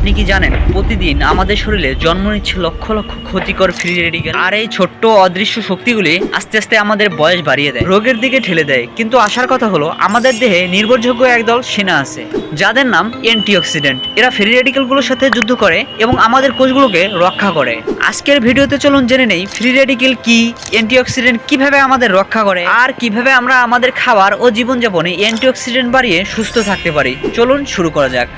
আপনি কি জানেন, প্রতিদিন আমাদের শরীরে জন্ম নিচ্ছে লক্ষ লক্ষ ক্ষতিকর ফ্রি রেডিক্যাল আর এই ছোট্ট অদৃশ্য শক্তিগুলি আস্তে আস্তে আমাদের বয়স বাড়িয়ে দেয়, রোগের দিকে ঠেলে দেয়। কিন্তু আসার কথা হলো, আমাদের দেহে নির্ভরযোগ্য একদল সেনা আছে, যাদের নাম অ্যান্টিঅক্সিডেন্ট এরা ফ্রি রেডিক্যালগুলোর সাথে যুদ্ধ করে এবং আমাদের কোষগুলোকে রক্ষা করে। আজকের ভিডিওতে চলুন জেনে নেই ফ্রি রেডিক্যাল কি অ্যান্টিঅক্সিডেন্ট কীভাবে আমাদের রক্ষা করে, আর কীভাবে আমরা আমাদের খাবার ও জীবনযাপনে অ্যান্টিঅক্সিডেন্ট বাড়িয়ে সুস্থ থাকতে পারি। চলুন শুরু করা যাক।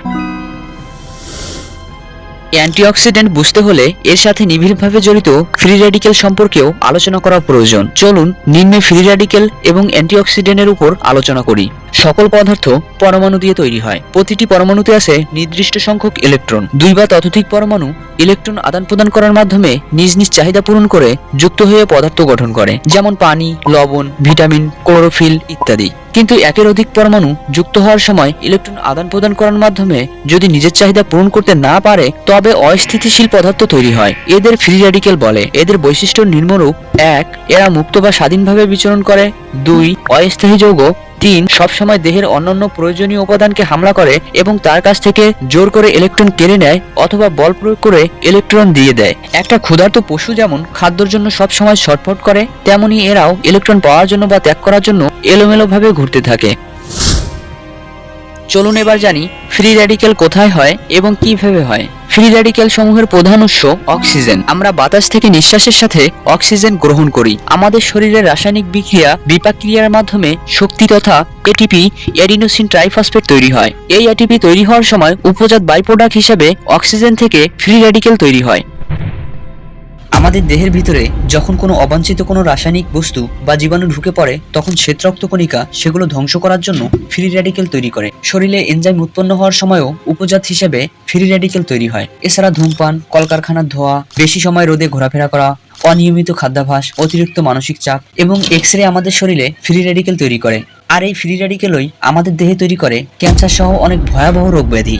অ্যান্টিঅক্সিডেন্ট বুঝতে হলে এর সাথে নিবিড়ভাবে জড়িত ফ্রি রেডিকেল সম্পর্কেও আলোচনা করা প্রয়োজন। চলুন নিম্নে ফ্রি রেডিকেল এবং অ্যান্টিঅক্সিডেন্টের উপর আলোচনা করি। সকল পদার্থ পরমাণু দিয়ে তৈরি হয়। প্রতিটি পরমাণুতে আছে নির্দিষ্ট সংখ্যক ইলেকট্রন। দুই বা ততোধিক পরমাণু ইলেকট্রন আদান প্রদান করার মাধ্যমে নিজ নিজ চাহিদা পূরণ করে যুক্ত হয়ে পদার্থ গঠন করে, যেমন পানি, লবণ, ভিটামিন, ক্লোরোফিল ইত্যাদি। কিন্তু একের অধিক পরমাণু যুক্ত হওয়ার সময় ইলেকট্রন আদান প্রদান করার মাধ্যমে যদি নিজের চাহিদা পূরণ করতে না পারে, তবে অস্থিতিশীল পদার্থ তৈরি হয়। এদের ফ্রি রেডিক্যাল বলে। এদের বৈশিষ্ট্য নিম্নরূপ। এক, এরা মুক্ত বা স্বাধীনভাবে বিচরণ করে। দুই, অস্থায়ী যৌগ তিন সবসময় দেহের অন্যান্য প্রয়োজনীয় উপাদানকে হামলা করে এবং তার কাছ থেকে জোর করে ইলেকট্রন কেড়ে নেয় অথবা বল প্রয়োগ করে ইলেকট্রন দিয়ে দেয়। একটা ক্ষুধার্ত পশু যেমন খাদ্যর জন্য সবসময় ছটফট করে, তেমনি এরাও ইলেকট্রন পাওয়ার জন্য বা ত্যাগ করার জন্য এলোমেলোভাবে ঘুরতে থাকে। চলুন এবার জানি ফ্রি র্যাডিক্যাল কোথায় হয় এবং কীভাবে হয়। ফ্রি রেডিক্যাল সমূহের প্রধান উৎস অক্সিজেন। আমরা বাতাস থেকে নিঃশ্বাসের সাথে অক্সিজেন গ্রহণ করি। আমাদের শরীরের রাসায়নিক বিক্রিয়া বিপাক ক্রিয়ার মাধ্যমে শক্তি তথা এটিপি এডিনোসিন ট্রাইফসফেট তৈরি হয়। এই এটিপি তৈরি হওয়ার সময় উপজাত বাইপ্রোডাক্ট হিসেবে অক্সিজেন থেকে ফ্রি রেডিক্যাল তৈরি হয়। আমাদের দেহের ভিতরে যখন কোনো অবাঞ্ছিত কোনো রাসায়নিক বস্তু বা জীবাণু ঢুকে পড়ে, তখন শ্বেতরক্ত কণিকা সেগুলো ধ্বংস করার জন্য ফ্রি র্যাডিক্যাল তৈরি করে। শরীরে এনজাইম উৎপন্ন হওয়ার সময়ও উপজাত হিসেবে ফ্রি র্যাডিক্যাল তৈরি হয়। এছাড়া ধূমপান, কলকারখানার ধোয়া, বেশি সময় রোদে ঘোরাফেরা করা, অনিয়মিত খাদ্যাভ্যাস, অতিরিক্ত মানসিক চাপ এবং এক্স রে আমাদের শরীরে ফ্রি র্যাডিক্যাল তৈরি করে। আর এই ফ্রি র্যাডিক্যালই আমাদের দেহে তৈরি করে ক্যান্সার সহ অনেক ভয়াবহ রোগ ব্যাধি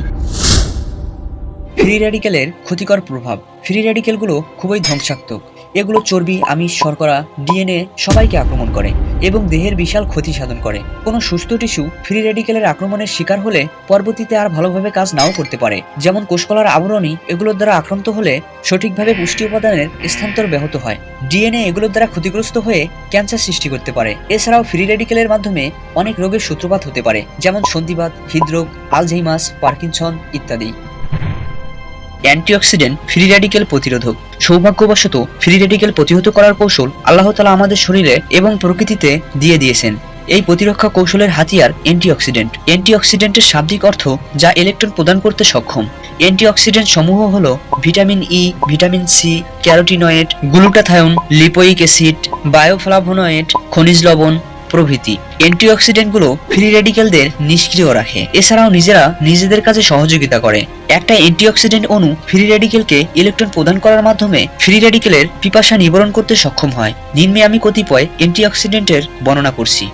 ফ্রি র্যাডিক্যালের ক্ষতিকর প্রভাব। ফ্রি র্যাডিক্যালগুলো খুবই ধ্বংসাত্মক। এগুলো চর্বি, আমিষ, শর্করা, ডিএনএ সবাইকে আক্রমণ করে এবং দেহের বিশাল ক্ষতি সাধন করে। কোনো সুস্থ টিস্যু ফ্রি র্যাডিক্যালের আক্রমণের শিকার হলে পরবর্তীতে আর ভালোভাবে কাজ নাও করতে পারে। যেমন কোষকলার আবরণী, এগুলোর দ্বারা আক্রান্ত হলে সঠিকভাবে পুষ্টি উপাদানের স্থানান্তর ব্যাহত হয়। ডিএনএ এগুলোর দ্বারা ক্ষতিগ্রস্ত হয়ে ক্যান্সার সৃষ্টি করতে পারে। এছাড়াও ফ্রি র্যাডিক্যালের মাধ্যমে অনেক রোগের সূত্রপাত হতে পারে, যেমন সন্ধিবাত, হৃদরোগ আলঝেইমাস পার্কিনসন ইত্যাদি। অ্যান্টিঅক্সিডেন্ট ফ্রি র্যাডিক্যাল প্রতিরোধক। সৌভাগ্যবশত ফ্রি র্যাডিক্যাল প্রতিহত করার কৌশল আল্লাহ তালা আমাদের শরীরে এবং প্রকৃতিতে দিয়ে দিয়েছেন। এই প্রতিরক্ষা কৌশলের হাতিয়ার অ্যান্টিঅক্সিডেন্ট। অ্যান্টিঅক্সিডেন্টের শাব্দিক অর্থ যা ইলেকট্রন প্রদান করতে সক্ষম। অ্যান্টিঅক্সিডেন্ট সমূহ হল vitamin E vitamin C carotenoid glutathione lipoic acid bioflavonoid খনিজ লবণ প্রভৃতি অ্যান্টিঅক্সিডেন্টগুলো ফ্রি রেডিক্যালদের নিষ্ক্রিয় রাখে। এছাড়াও নিজেরা নিজেদের কাছে সহযোগিতা করে। একটা অ্যান্টিঅক্সিডেন্ট অণু ফ্রি রেডিক্যালকে ইলেকট্রন প্রদান করার মাধ্যমে ফ্রি রেডিক্যালের পিপাসা নিবারণ করতে সক্ষম হয়। নিম্নে আমি কতিপয় অ্যান্টিঅক্সিডেন্টের বর্ণনা করছি।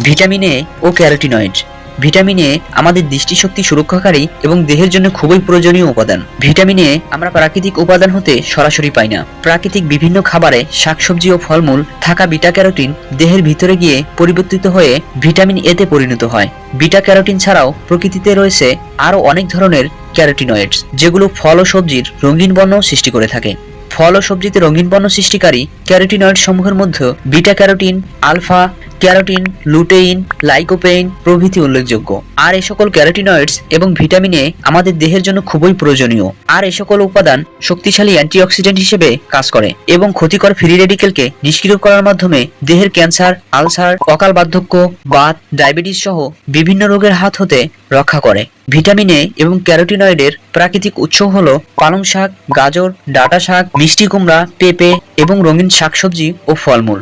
ভিটামিন এ ও ক্যারোটিনয়েড। ভিটামিন এ আমাদের দৃষ্টিশক্তি সুরক্ষাকারী এবং দেহের জন্য খুবই প্রয়োজনীয় উপাদান। ভিটামিন এ আমরা প্রাকৃতিক উপাদান হতে সরাসরি পাই না। প্রাকৃতিক বিভিন্ন খাবারে শাকসবজি ও ফলমূল থাকা বিটা ক্যারোটিন দেহের ভিতরে গিয়ে পরিবর্তিত হয়ে ভিটামিন এ তে পরিণত হয়। বিটা ক্যারোটিন ছাড়াও প্রকৃতিতে রয়েছে আরও অনেক ধরনের ক্যারোটিনয়েডস, যেগুলো ফল ও সবজির রঙিন বর্ণ সৃষ্টি করে থাকে। ফল ও সবজিতে রঙিন বর্ণ সৃষ্টিকারী ক্যারোটিনয়েড সমূহের মধ্যে beta carotene alpha carotene, lutein, lycopene প্রভৃতি উল্লেখযোগ্য। আর এই সকল ক্যারোটিনয়েডস এবং ভিটামিন এ আমাদের দেহের জন্য খুবই প্রয়োজনীয়। আর এই সকল উপাদান শক্তিশালী অ্যান্টিঅক্সিডেন্ট হিসেবে কাজ করে এবং ক্ষতিকর ফ্রি রেডিক্যালকে নিষ্ক্রিয় করার মাধ্যমে দেহের ক্যান্সার, আলসার, অকাল বার্ধক্য, বাত, ডায়াবেটিস সহ বিভিন্ন রোগের হাত হতে রক্ষা করে। ভিটামিন এ এবং ক্যারোটিনয়েডের প্রাকৃতিক উৎস হল পালং শাক, গাজর, ডাটা শাক, মিষ্টি কুমড়া, পেঁপে এবং রঙিন শাকসবজি ও ফলমূল।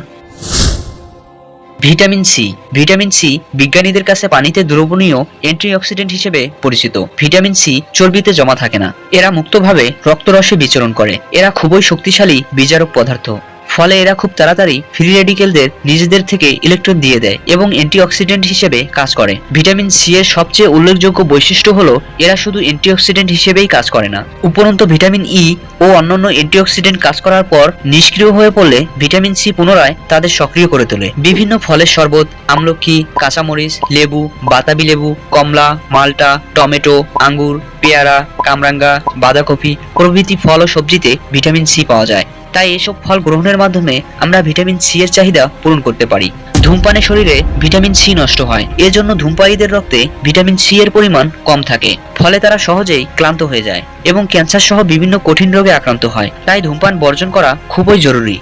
Vitamin C. ভিটামিন সি বিজ্ঞানীদের কাছে পানিতে দ্রবণীয় অ্যান্টিঅক্সিডেন্ট হিসেবে পরিচিত। ভিটামিন সি চর্বিতে জমা থাকে না। এরা মুক্তভাবে রক্তরসে বিচরণ করে। এরা খুবই শক্তিশালী বিজারক পদার্থ। ফলে এরা খুব তাড়াতাড়ি ফ্রি রেডিকেলদের নিজেদের থেকে ইলেকট্রন দিয়ে দেয় এবং অ্যান্টিঅক্সিডেন্ট হিসেবে কাজ করে। ভিটামিন সি এর সবচেয়ে উল্লেখযোগ্য বৈশিষ্ট্য হলো, এরা শুধু অ্যান্টিঅক্সিডেন্ট হিসেবেই কাজ করে না। উপরন্ত ভিটামিন ই ও অন্যান্য অ্যান্টিঅক্সিডেন্ট কাজ করার পর নিষ্ক্রিয় হয়ে পড়লে ভিটামিন সি পুনরায় তাদের সক্রিয় করে তোলে। বিভিন্ন ফলের শরবত, আমলকি, কাঁচামরিচ, লেবু, বাতাবি লেবু, কমলা, মাল্টা, টমেটো, আঙ্গুর, পেয়ারা, কামরাঙ্গা, বাঁধাকপি প্রভৃতি ফল ও সবজিতে ভিটামিন সি পাওয়া যায়। তাই এসব ফল গ্রহণের মাধ্যমে আমরা ভিটামিন সি এর চাহিদা পূরণ করতে পারি। ধূমপানের শরীরে ভিটামিন সি নষ্ট হয়। এজন্য ধূমপায়ীদের রক্তে ভিটামিন সি এর পরিমাণ কম থাকে। ফলে তারা সহজেই ক্লান্ত হয়ে যায় এবং ক্যান্সার সহ বিভিন্ন কঠিন রোগে আক্রান্ত হয়। তাই ধূমপান বর্জন করা খুবই জরুরি।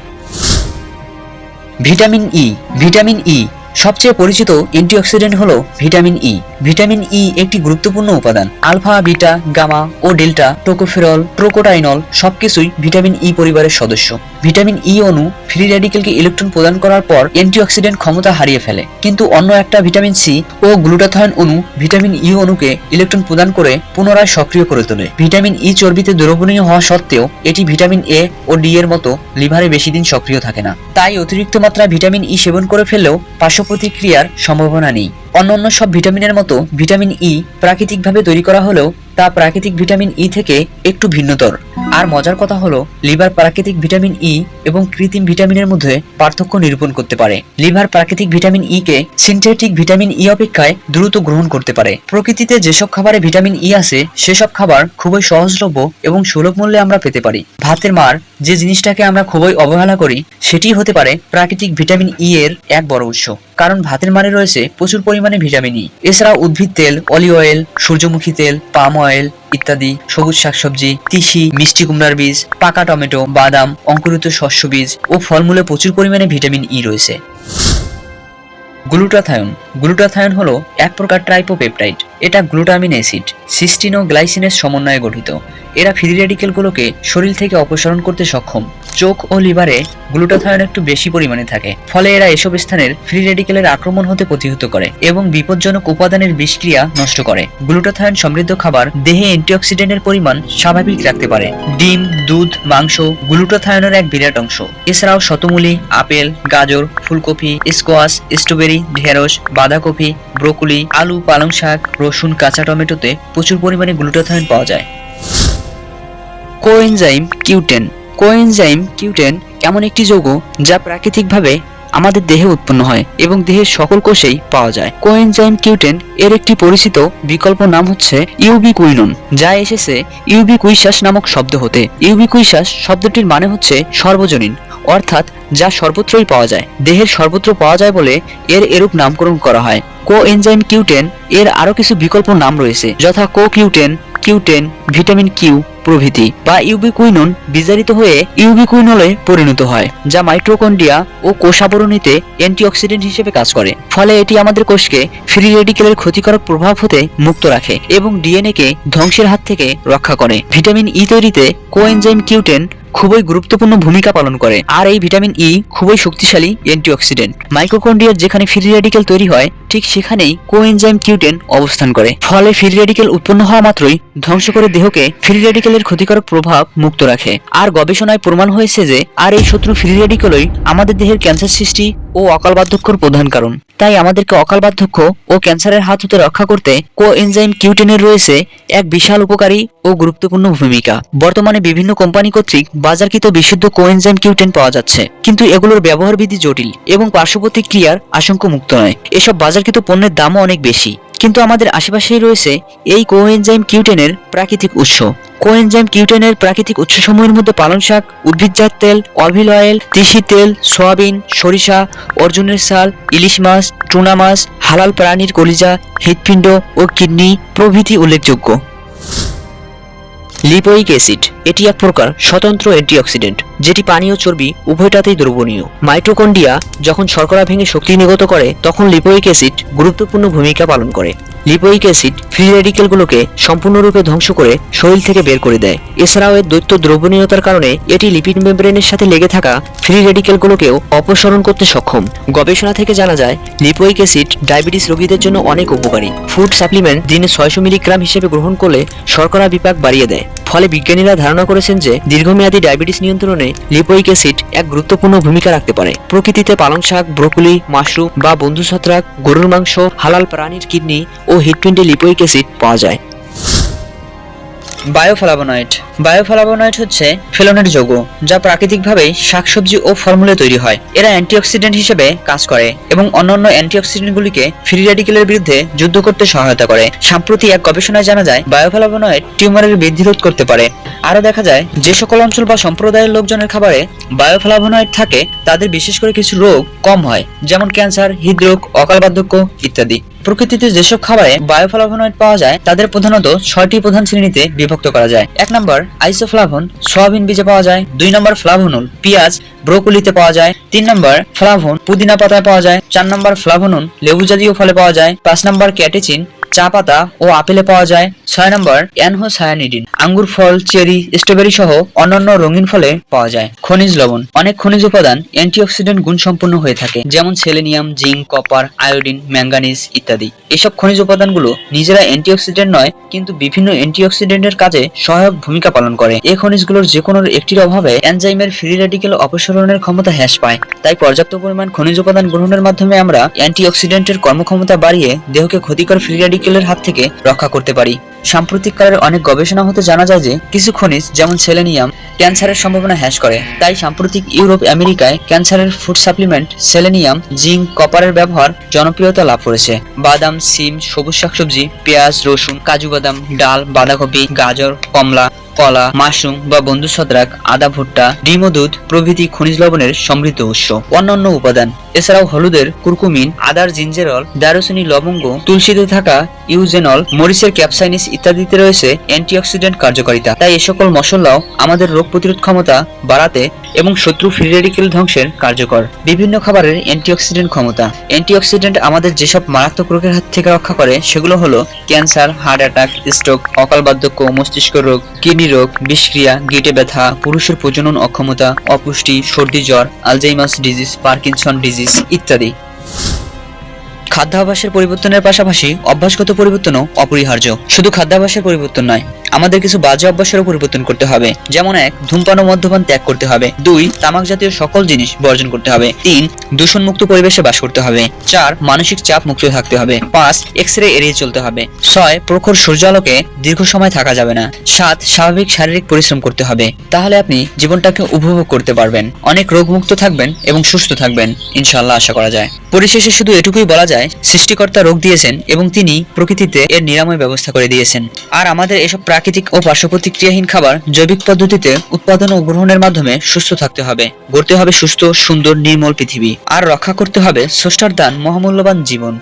ভিটামিন ই ভিটামিন ই সবচেয়ে পরিচিত অ্যান্টিঅক্সিডেন্ট হলো ভিটামিন ই ভিটামিন ই একটি গুরুত্বপূর্ণ উপাদান। আলফা বিটা গামা ও ডেল্টা টোকোফেরল ট্রোকোটাইনল সবকিছুই ভিটামিন ই পরিবারের সদস্য। ভিটামিন ই অণু ফ্রি র্যাডিকেলকে ইলেকট্রন প্রদান করার পর অ্যান্টিঅক্সিডেন্ট ক্ষমতা হারিয়ে ফেলে। কিন্তু অন্য একটা ভিটামিন সি ও গ্লুটাথায়ন অণু ভিটামিন ই অণুকে ইলেকট্রন প্রদান করে পুনরায় সক্রিয় করে তোলে। ভিটামিন ই চর্বিতে দ্রবণীয় হওয়া সত্ত্বেও এটি ভিটামিন এ ও ডি এর মতো লিভারে বেশি দিন সক্রিয় থাকে না। তাই অতিরিক্ত মাত্রায় ভিটামিন ই সেবন করে ফেললেও পার্শ্ব প্রতিক্রিয়ার সম্ভাবনা নেই। অন্যান্য সব ভিটামিনের মতো ভিটামিন ই প্রাকৃতিকভাবে তৈরি করা হলেও তা প্রাকৃতিক ভিটামিন ই থেকে একটু ভিন্নতর। আর মজার কথা হলো, লিভার প্রাকৃতিক ভিটামিন ই এবং কৃত্রিম ভিটামিনের মধ্যে পার্থক্য নিরূপণ করতে পারে। লিভার প্রাকৃতিক ভিটামিন ই কে সিনথেটিক ভিটামিন ই অপেক্ষায় দ্রুত গ্রহণ করতে পারে। প্রকৃতিতে যেসব খাবারে ভিটামিন ই আছে, সেসব খাবার খুবই সহজলভ্য এবং সুলভ মূল্যে আমরা পেতে পারি। ভাতের মার, যে জিনিসটাকে আমরা খুবই অবহেলা করি সেটি হতে পারে প্রাকৃতিক ভিটামিন ই এর এক বড় উৎস। কারণ ভাতের মারে রয়েছে প্রচুর পরিমাণে ভিটামিন ই এছাড়া উদ্ভিদ তেল অলিভ অয়েল সূর্যমুখী তেল পাম অয়েল ইত্যাদি, সবুজ শাকসবজি, তিসি, মিষ্টি কুমড়ার বীজ, পাকা টমেটো, বাদাম, অঙ্কুরিত শস্য বীজ ও ফলমূলে প্রচুর পরিমাণে ভিটামিন ই রয়েছে। গ্লুটাথায়ন। গ্লুটাথায়ন হলো এক প্রকার ট্রাইপোপেপটাইড। এটা গ্লুটামিন অ্যাসিড সিস্টিন ও গ্লাইসিনের সমন্বয়ে গঠিত। এরা ফ্রি রেডিকেলগুলোকে শরীর থেকে অপসারণ করতে সক্ষম। চোখ ও লিভারে গ্লুটাথায়ন একটু বেশি পরিমাণে থাকে, ফলে এরা এসব স্থানের ফ্রি রেডিকেলের আক্রমণ হতে প্রতিহত করে এবং বিপজ্জনক উপাদানের বিষক্রিয়া নষ্ট করে। গ্লুটাথায়ন সমৃদ্ধ খাবার দেহে অ্যান্টিঅক্সিডেন্টের পরিমাণ স্বাভাবিক রাখতে পারে। ডিম, দুধ, মাংস গ্লুটাথায়নের এক বিরাট অংশ। এছাড়াও শতমূলি, আপেল, গাজর, ফুলকপি, স্কোয়াশ, স্ট্রবেরি, ঢেঁড়স, বাঁধাকপি ব্রোকলি, আলু, পালং শাক, রসুন, কাঁচা টমেটোতে প্রচুর পরিমাণে গ্লুটাথায়ন পাওয়া যায়। Coenzyme Q ten. কোএনজাইম কিউটেন এমন একটি যৌগ যা প্রাকৃতিকভাবে আমাদের দেহে উৎপন্ন হয় এবং দেহের সকল কোষেই পাওয়া যায়। কোএনজাইম কিউটেন এর একটি পরিচিত বিকল্প নাম হচ্ছে ইউবিকুইনন, যা এসেছে ইউবিকুইশ্বাস নামক শব্দ হতে। ইউবিকুইশ্বাস শব্দটির মানে হচ্ছে সর্বজনীন, অর্থাৎ যা সর্বত্রই পাওয়া যায়। দেহের সর্বত্র পাওয়া যায় বলে এর এরূপ নামকরণ করা হয়। কোএনজাইম কিউটেন এর আরও কিছু বিকল্প নাম রয়েছে যথা কো কিউটেন কিউটেন ভিটামিন কিউ প্রভৃতি বা ইউবিকুইনন বিজারিত হয়ে ইউবিকুইনলে পরিণত হয়, যা মাইট্রোকন্ড্রিয়া ও কোষাবরণীতে অ্যান্টিঅক্সিডেন্ট হিসেবে কাজ করে। ফলে এটি আমাদের কোষকে ফ্রি রেডিকেলের ক্ষতিকারক প্রভাব হতে মুক্ত রাখে এবং ডিএনএ কে ধ্বংসের হাত থেকে রক্ষা করে। ভিটামিন ই তৈরিতে কোএনজাইম কিউটেন খুবই গুরুত্বপূর্ণ ভূমিকা পালন করে, আর এই ভিটামিন ই খুবই শক্তিশালী অ্যান্টিঅক্সিডেন্ট। মাইক্রোকন্ড্রিয়ার যেখানে ফ্রি রেডিকেল তৈরি হয়, ঠিক সেখানেই কোএনজাইম কিউটেন অবস্থান করে। ফলে ফ্রি রেডিকেল উৎপন্ন হওয়া মাত্রই ধ্বংস করে দেহকে ফ্রি রেডিকেলের ক্ষতিকারক প্রভাব মুক্ত রাখে। আর গবেষণায় প্রমাণ হয়েছে যে, আর এই শত্রু ফ্রি রেডিকেলই আমাদের দেহের ক্যান্সার সৃষ্টি ও অকাল বার্ধক্যর প্রধান কারণ। তাই আমাদেরকে অকাল বার্ধক্য ও ক্যান্সারের হাত হতে রক্ষা করতে কোএনজাইম কিউটেনের রয়েছে এক বিশাল উপকারী ও গুরুত্বপূর্ণ ভূমিকা। বর্তমানে বিভিন্ন কোম্পানি কর্তৃক বাজারকৃত বিশুদ্ধ কোএনজাইম কিউটেন পাওয়া যাচ্ছে। কিন্তু এগুলোর ব্যবহার বিধি জটিল এবং পার্শ্ব প্রতিক্রিয়ার আশঙ্কা মুক্ত নয়। এসব বাজারকৃত পণ্যের দামও অনেক বেশি। কিন্তু আমাদের আশেপাশেই রয়েছে এই কোএনজাইম কিউটেনের প্রাকৃতিক উৎস। কোএনজাইম কিউটেনের প্রাকৃতিক উৎসসমূহের মধ্যে পালং শাক, উদ্ভিদজাত তেল অলিভ অয়েল, তিসি তেল, সয়াবিন, সরিষা, অর্জুনের সাল ইলিশ মাছ, টুনা মাছ, হালাল প্রাণীর কলিজা, হৃৎপিণ্ড ও কিডনি প্রভৃতি উল্লেখযোগ্য। লিপোইক অ্যাসিড, এটি এক প্রকার স্বতন্ত্র অ্যান্টিঅক্সিডেন্ট, যেটি পানি ও চর্বি উভয়টাতেই দ্রবণীয়। মাইটোকন্ডিয়া যখন শর্করা ভেঙে শক্তি নির্গত করে, তখন লিপোইক অ্যাসিড গুরুত্বপূর্ণ ভূমিকা পালন করে। লিপোইক অ্যাসিড ফ্রি রেডিকেলগুলোকে সম্পূর্ণরূপে ধ্বংস করে শরীর থেকে বের করে দেয়। এছাড়াও এর দৈত্য দ্রবণীয়তার কারণে এটি লিপিড মেমব্রেনের সাথে লেগে থাকা ফ্রি রেডিকেলগুলোকেও অপসারণ করতে সক্ষম। গবেষণা থেকে জানা যায়, লিপোইক অ্যাসিড ডায়াবেটিস রোগীদের জন্য অনেক উপকারী। ফুড সাপ্লিমেন্ট দিনে ছয়শো মিলিগ্রাম হিসেবে গ্রহণ করলে শর্করা বিপাক বাড়িয়ে দেয়। ফলে বিজ্ঞানীরা ধারণা করেছেন যে দীর্ঘমেয়াদী ডায়াবেটিস নিয়ন্ত্রণে লিপোইক অ্যাসিড এক গুরুত্বপূর্ণ ভূমিকা রাখতে পারে। প্রকৃতিতে পালং শাক, ব্রোকলি, মাশরুম বা বন্ধু ছত্রাক গরুর মাংস, হালাল প্রাণীর কিডনি ও হিটপিন্ডে লিপোইক অ্যাসিড পাওয়া যায়। বায়োফ্লাভোনয়েড বায়োফ্লাভোনয়েড হচ্ছে ফেলোনেট যৌগ, যা প্রাকৃতিকভাবেই শাকসবজি ও ফলমূলে তৈরি হয়। এরা অ্যান্টিঅক্সিডেন্ট হিসেবে কাজ করে এবং অন্যান্য অ্যান্টিঅক্সিডেন্টগুলিকে ফ্রি রেডিকেলের বিরুদ্ধে যুদ্ধ করতে সহায়তা করে। সম্প্রতি এক গবেষণায় জানা যায় বায়োফ্লাভোনয়েড টিউমারের বৃদ্ধি রোধ করতে পারে। আরও দেখা যায়, যে সকল অঞ্চল বা সম্প্রদায়ের লোকজনের খাবারে বায়োফ্লাভোনয়েড থাকে, তাদের বিশেষ করে কিছু রোগ কম হয়, যেমন ক্যান্সার, হৃদরোগ অকাল বার্ধক্য ইত্যাদি। প্রকৃতিতে যেসব খাবারে বায়োফ্লাভোনয়েড পাওয়া যায়, তাদের প্রধানত ছয়টি প্রধান শ্রেণীতে বিভক্ত করা যায়। এক নম্বর, আইসোফ্লাভন, সয়াবিন বীজে পাওয়া যায়। দুই নম্বর, ফ্লাভনুন, পেঁয়াজ, ব্রোকলিতে পাওয়া যায়। তিন নম্বর, ফ্লাভন, পুদিনা পাতায় পাওয়া যায়। চার নম্বর, ফ্লাভনুন লেবু জাতীয় ফলে পাওয়া যায়। পাঁচ নম্বর, ক্যাটেচিন চা পাতা ও আপেলে পাওয়া যায়। ছয় নম্বর, অ্যানহোসায়ানিডিন। আঙ্গুর ফল, চেরি, স্ট্রবেরি সহ অন্যান্য রঙিন ফলে পাওয়া যায়। খনিজ লবণ। অনেক খনিজ উপাদান অ্যান্টিঅক্সিডেন্ট গুণ সম্পন্ন হয়ে থাকে, যেমন selenium, zinc, copper, iodine, manganese ইত্যাদি। এসব খনিজ উপাদানগুলো নিজেরা অ্যান্টিঅক্সিডেন্ট নয়, কিন্তু বিভিন্ন অ্যান্টিঅক্সিডেন্টের কাজে সহায়ক ভূমিকা পালন করে। এই খনিজগুলোর যে কোনো একটির অভাবে এনজাইমের ফ্রি রেডিকেল অপসারণের ক্ষমতা হ্রাস পায়। তাই পর্যাপ্ত পরিমাণ খনিজ উপাদান গ্রহণের মাধ্যমে আমরা অ্যান্টিঅক্সিডেন্টের কর্মক্ষমতা বাড়িয়ে দেহকে ক্ষতিকর ফ্রি রেডিকেলের হাত থেকে রক্ষা করতে পারি। সাম্প্রতিককালের অনেক গবেষণা হতে জানা যায় যে কিছু খনিজ, যেমন সেলেনিয়াম, ক্যান্সারের সম্ভাবনা হ্রাস করে। তাই সাম্প্রতিক ইউরোপ, আমেরিকায় ক্যান্সারের ফুড সাপ্লিমেন্ট, সেলেনিয়াম, জিঙ্ক, কপারের ব্যবহার জনপ্রিয়তা লাভ করেছে। বাদাম, সিম, সবুজ শাকসবজি, পেঁয়াজ, রসুন, কাজু বাদাম, ডাল, বাঁধাকপি, গাজর, কমলা, কলা, মাশরুম বা বন্ধু ছত্রাক আদা ভুট্টা ডিম ও দুধ প্রভৃতি খনিজ লবণের সমৃদ্ধ উৎস। অন্যান্য উপাদান, এছাড়াও হলুদের, কুরকুমিন, আদার, জিঞ্জেরল দারুচিনি লবঙ্গ, তুলসীতে থাকা ইউজেনল, মরিচের ক্যাপসাইনিস ইত্যাদিতে রয়েছে অ্যান্টিঅক্সিডেন্ট কার্যকারিতা। তাই এ সকল মশলাও আমাদের রোগ প্রতিরোধ ক্ষমতা বাড়াতে এবং শত্রু ফ্রি ধ্বংসের কার্যকর। বিভিন্ন খাবারের অ্যান্টিঅক্সিডেন্ট ক্ষমতা। অ্যান্টিঅক্সিডেন্ট আমাদের যেসব মারাত্মক রোগের হাত থেকে রক্ষা করে, সেগুলো হলো ক্যান্সার, হার্ট অ্যাটাক, স্ট্রোক অকাল বার্ধক্য মস্তিষ্ক রোগ, কিডনি রোগ, বিষক্রিয়া, গিটে ব্যথা, পুরুষের প্রজনন অক্ষমতা, অপুষ্টি, সর্দি জ্বর আলজাইমাস ডিজিজ, পার্কিনসন ডিজিজ ইত্যাদি। খাদ্যাভ্যাসের পরিবর্তনের পাশাপাশি অভ্যাসগত পরিবর্তনও অপরিহার্য। শুধু খাদ্যাভ্যাসের পরিবর্তন নয় আমাদের কিছু বাজে অভ্যাসেরও পরিবর্তন করতে হবে। যেমন এক, ধূমপান ও মদ্যপান ত্যাগ করতে হবে। দুই, তামাক জাতীয় সকল জিনিস বর্জন করতে হবে। তিন, দূষণমুক্ত পরিবেশে বাস করতে হবে। চার, মানসিক চাপ মুক্ত থাকতে হবে। পাঁচ এক্স রে এড়িয়ে চলতে হবে। ছয়, প্রখর সূর্যালোকে দীর্ঘ সময় থাকা যাবে না। সাত, স্বাভাবিক শারীরিক পরিশ্রম করতে হবে। তাহলে আপনি জীবনটাকে উপভোগ করতে পারবেন। অনেক রোগমুক্ত থাকবেন এবং সুস্থ থাকবেন, ইনশাআল্লাহ আশা করা যায়। পরিশেষে শুধু এটুকুই বলা যায়, সৃষ্টিকর্তা রোগ দিয়েছেন এবং তিনি প্রকৃতিতে এর নিরাময় ব্যবস্থা করে দিয়েছেন। আর আমাদের এসব প্রাকৃতিক ও পার্শ্ব প্রতিক্রিয়াহীন খাবার জৈবিক পদ্ধতিতে উৎপাদন ও গ্রহণের মাধ্যমে সুস্থ থাকতে হবে। গড়তে হবে সুস্থ, সুন্দর, নির্মল পৃথিবী। আর রক্ষা করতে হবে স্রষ্টার দান, মহামূল্যবান জীবন।